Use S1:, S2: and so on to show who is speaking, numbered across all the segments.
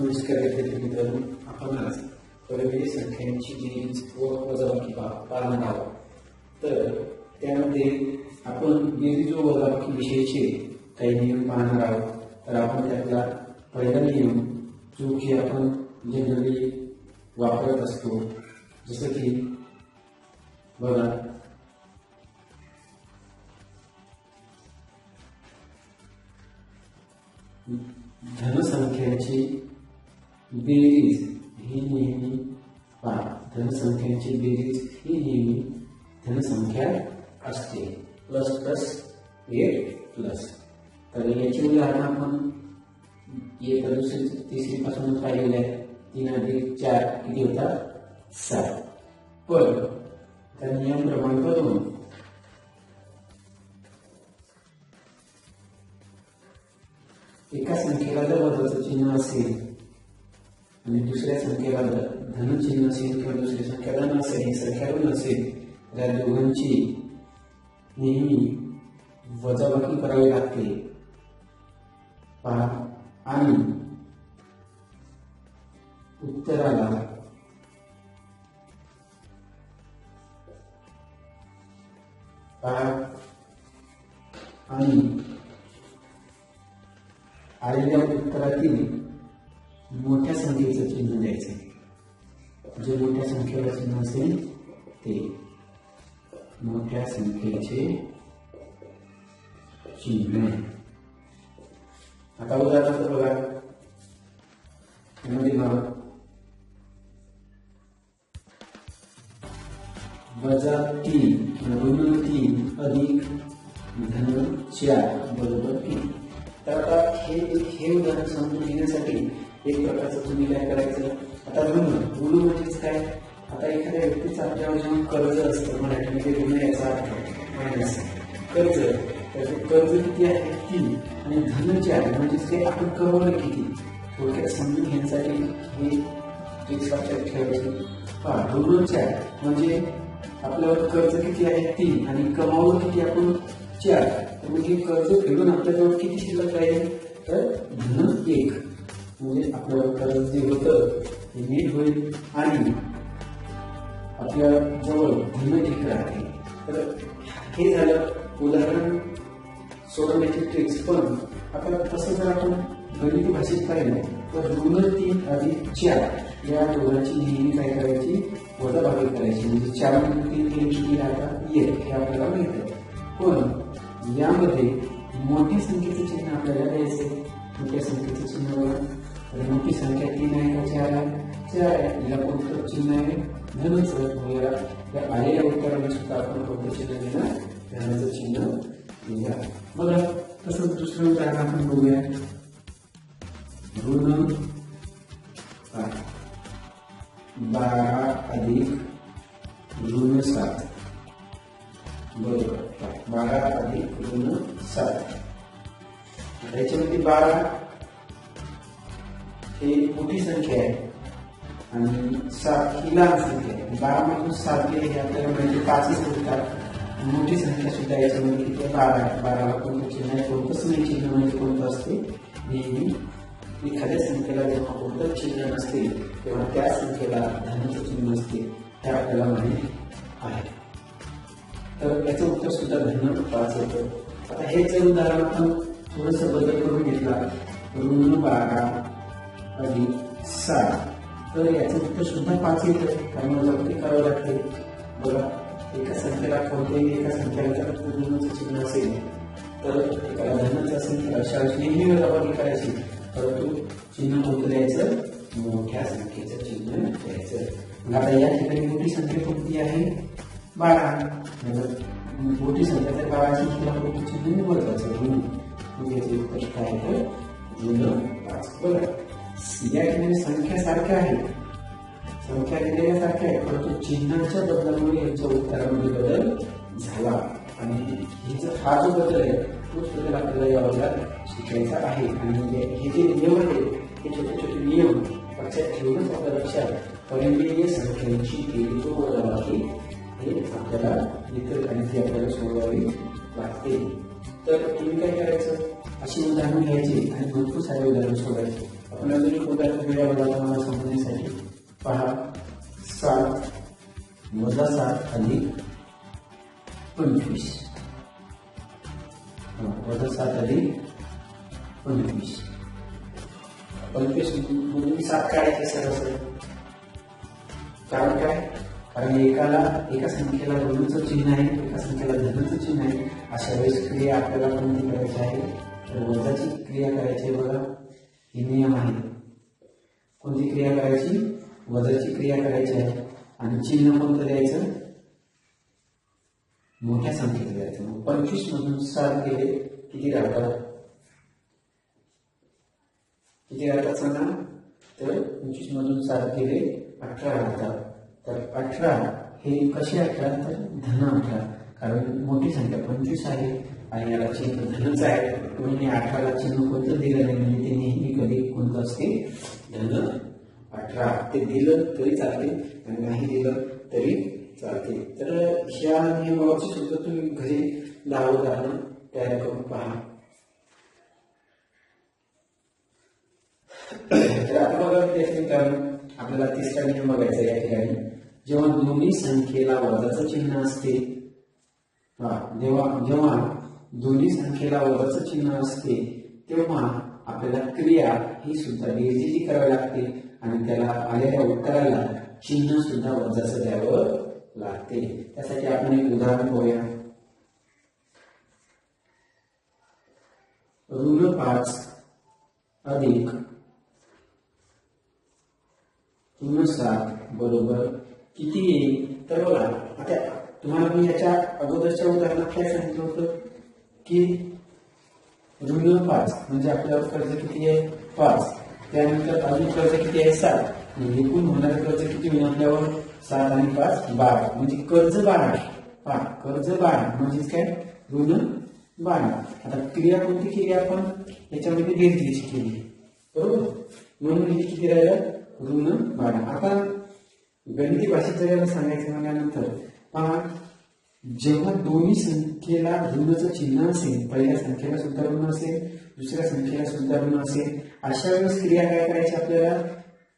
S1: नमस्कार विद्यार्थी मित्रांनो. आपण आज परवीय संख्यांची जी व किंवा पालन आहोत. तर त्यामध्ये आपण बेरीज व वजाबाकी विषयीचे काही नियम पाहणार आहोत. तर आपण त्यातला पहिला नियम जो की आपण जनरली वापरत असतो. जसं की बघा बेरीज ही नेहमी पहा धनसंख्यांची बेरीज ही नेहमी धनसंख्या असते. Plus plus eight plus. तर याची उदाहरण आपण एक दुसरी तिसरी पासून पाहिलेले आहे तीन अधिक चार किती होतात? सात. पण तर नियम क्रमांक दोन एका संख्येला जर वजाचं चिन्ह असेल म्हणजे दुसऱ्या संख्येला जर धन चिन्ह असेल किंवा दुसऱ्या संख्या असेल ही असेल त्या या दोघांची नेहमी वजाबाकी करावी लागते. पहा. आणि उत्तराला असेल ते मोठ्या संख्येचे चिन्ह आता उदाहरणार्थ बघा त्यामध्ये बघा वजा तीन ऋण तीन अधिक धन चार बरोबर तीन तर आता हे हे उदाहरण समजून घेण्यासाठी एक प्रकारचं तुम्ही काय करायचं आता ऋण ऋण म्हणजेच काय? आता एखाद्या व्यक्तीचा आपल्यावर जेव्हा कर्ज असतं मराठीमध्ये ऋण याचा अर्थ मायनस कर्ज त्याचं कर्ज किती आहे? तीन. आणि धन आहे म्हणजेच ते आपण कमवलं किती? थोडक्यात समजून घेण्यासाठी हे एक लक्षात ठेवायचे पहा ऋण म्हणजे आपल्यावर कर्ज किती आहे? तीन. आणि कमावलं किती आपण? चार. तर कर्ज फेडून आपल्याजवळ किती शिल्लक राहील? तर धन एक. म्हणजे आपल्यावर कर्ज जे होतं ते नीट होईल. आणि आपल्या जवळ धन एक राहते तर हे झालं उदाहरण सोडवण्याची ट्रिक्स पण आता तसं जर आपण गणित भाषेत पाहिलं तर ऋण तीन अधिक चार या दोघांची नेहमी काय करायची? वजाबाकी करायची. म्हणजे चार म्हणजे तीन तीन किती राहतात एक. हे आपल्याला माहीत आहे. पण यामध्ये मोठी संख्येचं चिन्ह आपल्याला द्यायचे मोठ्या संख्येचे चिन्ह बघा. तर मोठी संख्या तीन आहे का चार आहे? चार आहे. याला कोणतं चिन्ह आहे धनच वगैरे त्या आलेल्या उत्तराने सुद्धा आपण कोणतं चिन्ह देणार ज्ञानाचं चिन्ह लिहा बघा तसंच दुसरं उदाहरण आपण बघूया. ऋण बारा अधिक ऋण सात. बरोबर. बारा अधिक ऋण सात. याच्यामध्ये बारा हे मोठी संख्या आहे. आणि सात ही लहान संख्या आहे बारा मधून सात गेले हे आपल्याला म्हणजे पाचच होतात मोठी संख्या सुद्धा याच्यामध्ये किती बारा आहे. बाराला कोणतं चिन्ह आहे कोणतंच नाही चिन्ह म्हणजे कोणतं असते नेहमी एखाद्या संख्येला जेव्हा कोणतं चिन्ह नसते तेव्हा त्या संख्येला धनाचं चिन्ह असते हे आपल्याला माहीत आहे. तर याचं उत्तर सुद्धा धन पाच होतं. आता हे जर उदाहरण आपण थोडस बदल करून घेतला. ऋण बारा अधिक सात. तर याचं उत्तर सुद्धा पाच येतं कारण वजाबाकी करावं लागते. बघा एका संख्येला कोणत्याही एका संख्येला जर चिन्ह असेल तर एका धनाचं असेल तर अशा नेहमी करायची परंतु चिन्ह कोणतं द्यायचं? मोठ्या संख्येचं चिन्ह द्यायचं. आता या ठिकाणी मोठी संख्या कोणती आहे? बारा. म्हणजे मोठी संख्या तर बाराची सुद्धा मोठी चिन्ह निवडवायचं म्हणून. म्हणजे मग याचे उत्तर काय तर जुनं पाच बघा या ठिकाणी म्हणजे संख्या सारख्या आहेत संख्या दिलेल्या सारख्या आहेत परंतु चिन्हाच्या बदलामुळे यांच्या उत्तरामध्ये बदल झाला. आणि हा जो बदल आहे तोच बदल आपल्याला या वर्गात शिकायचा आहे. आणि हे- हे जे नियम आहेत हे छोटे छोटे नियम लक्षात ठेवूनच आपल्या लक्षात परिमेय संख्यांची जो बदल आहे हे आपल्याला इतर आणि ती आपल्याला सोडवावी लागते. तर तुम्ही काय करायचं? अशी उदाहरणं घ्यायची आणि भरपूर सारे उदाहरणं सोडायचे आपण अजून एक उदाहरण समजण्यासाठी पहा सात वजा सात अधिक पंचवीस. वजा सात अधिक पंचवीस. पंचवीस म्हणजे मधून सात काढायचे असं. कारण काय? कारण एकाला एका संख्येला ऋणचं चिन्ह आहे एका संख्येला धनाचं चिन्ह आहे. अशा वेळेस क्रिया आपल्याला कोणती करायची आहे? तर वजाची क्रिया करायची आहे बघा. हे नियम आहे. कोणती क्रिया करायची? वजाची क्रिया करायची आहे. आणि चिन्ह कोणतं द्यायचं मोठ्या संख्येत द्यायचं मग पंचवीस मधून सात गेले किती राहतात किती राहतात सांगा? तर पंचवीस मधून सात गेले अठरा राहतात तर अठरा हे कसे अठरा? तर धन अठरा. कारण मोठी संख्या पंचवीस आहे. आणि याला चिन्ह धनच आहे. म्हणून अठराला चिन्ह कोणतं दिलं नाही म्हणजे ते नेहमी कधी कोणतं असते? धन अठरा. ते दिलं तरी चालते आणि नाही दिलं तरी चालते. तर ह्या नियमावरची सुद्धा तुम्ही घरी दहा उदाहरण तयार करून पहा. तर आता बघा विद्यार्थी आपल्याला तिसरा नियम बघायचा या ठिकाणी. जेव्हा दोन्ही संख्येला वजाचं चिन्ह असते हा जेव्हा जेव्हा दोन्ही संख्येला वजाचं चिन्ह असते तेव्हा आपल्याला क्रिया ही सुद्धा निर्जिती करावी लागते आणि त्याला आलेल्या उत्तराला चिन्ह सुद्धा वजाचं द्यावं लागते. त्यासाठी आपण एक उदाहरण पाहूया ऋण पाच अधिक ऋण सात बरोबर किती येईल? तर बघा आता तुम्हाला मी याच्या अगोदरच्या उदाहरणात काय सांगितलं होतं? की ऋण पाच. म्हणजे आपल्यावर कर्ज किती आहे? पाच. त्यानंतर अजून कर्ज किती आहे? सात. म्हणजे एकूण होणारे कर्ज किती होईल आपल्यावर? सात आणि पाच बारा. म्हणजे कर्ज बारा. पहा कर्ज बारा. म्हणजेच काय? ऋण बारा. आता क्रिया कोणती केली आपण? याच्यामध्ये बेरजेची केली. बरोबर? म्हणून हे किती राहिलं? ऋण बारा. आता गणिती भाषेत जर याला सांगायचं म्हटल्यानंतर पहा जेव्हा दोन्ही संख्येला ऋणचं चिन्ह असेल पहिल्या संख्येला सुद्धा ऋण असेल दुसऱ्या संख्येला सुद्धा ऋण असेल अशा वेळेस क्रिया काय करायची आपल्याला?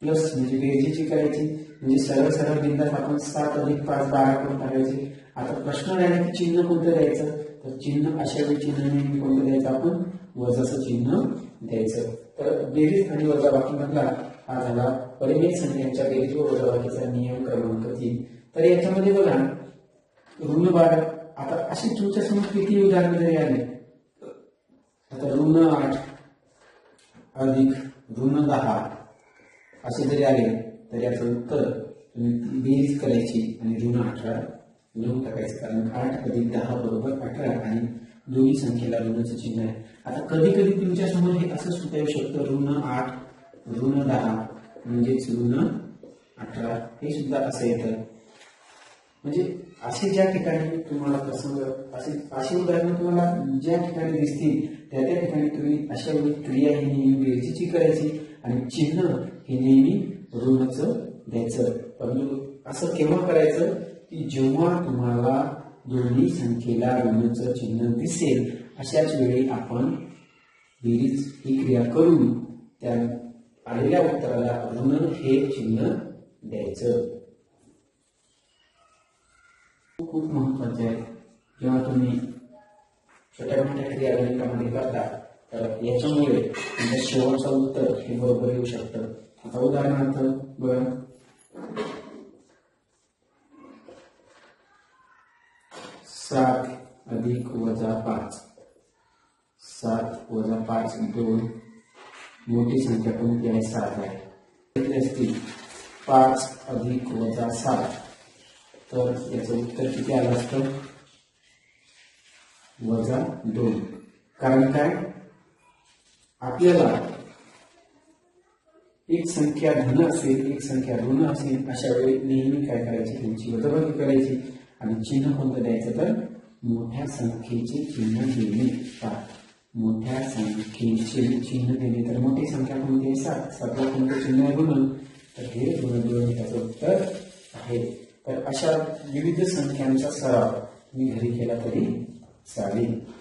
S1: प्लस म्हणजे बेरजेची करायची. म्हणजे सरळ सरळ बिंदात आपण सात अधिक पाच बारा करून टाकायचे. आता प्रश्न राहिला की चिन्ह कोणतं द्यायचं? तर चिन्ह अशा वेळी चिन्ह नेहमी कोणतं द्यायचं? आपण वजाचं चिन्ह द्यायचं. तर बेरीज आणि वजाबाकी मधला हा झाला परिमेय संख्यांच्या बेरीज व वजाबाकीचा नियम क्रमांक तीन. तर याच्यामध्ये बघा ऋण बारा आता अशी तुमच्यासमोर किती उदाहरण जरी आले? आता ऋण आठ अधिक ऋण दहा असे जरी आले तर याचं उत्तर तुम्ही बेरीज करायची आणि ऋण अठरा लिहून टाकायचं. कारण आठ अधिक दहा बरोबर अठरा आणि दोन्ही संख्येला ऋणाचं चिन्ह आहे. आता कधी कधी तुमच्यासमोर हे असं सुद्धा येऊ शकतं ऋण आठ ऋण दहा म्हणजेच ऋण अठरा. हे सुद्धा असं येतं. म्हणजे असे ज्या ठिकाणी तुम्हाला प्रसंग असे अशी उदाहरणं तुम्हाला ज्या ठिकाणी दिसतील त्या त्या ठिकाणी तुम्ही अशा वेळी क्रिया ही नेहमी गरजेची करायची आणि चिन्ह हे नेहमी ऋणाचं द्यायचं. परंतु असं केव्हा करायचं? की जेव्हा तुम्हाला दोन्ही संख्येला ऋणाचं चिन्ह दिसेल अशाच वेळी आपण बेरीज ही क्रिया करून त्या आलेल्या उत्तराला ऋण हे चिन्ह द्यायचं. खूप महत्त्वाचे आहे. जेव्हा तुम्ही छोट्या मोठ्या क्रिया गणितामध्ये करता तर याच्यामुळे तुमच्या शेवटचं उत्तर हे बरोबर येऊ शकतं. आता उदाहरणार्थ बघा. सात अधिक वजा पाच. सात वजा पाच दोन. मोठी संख्या कोणती आहे सात आहे. असतील पाच अधिक वजा सात. तर याचं उत्तर किती आलं असतं? वजा दोन. कारण काय? आपल्याला एक संख्या धन असेल एक संख्या ऋण असेल अशा वेळी नेहमी काय करायची? त्यांची वजाबाकी करायची. आणि चिन्ह कोणतं द्यायचं तर? मोठ्या संख्येचे चिन्ह देणे. सात मोठ्या संख्येचे चिन्ह देणे. तर मोठी संख्या कोणती आहे? सात. सातला कोणतं चिन्ह आहे? म्हणून तर हे ऋण दोन त्याचं उत्तर आहे. तर अशा विविध संख्यांचा सराव मी घरी केला तरी चालेल.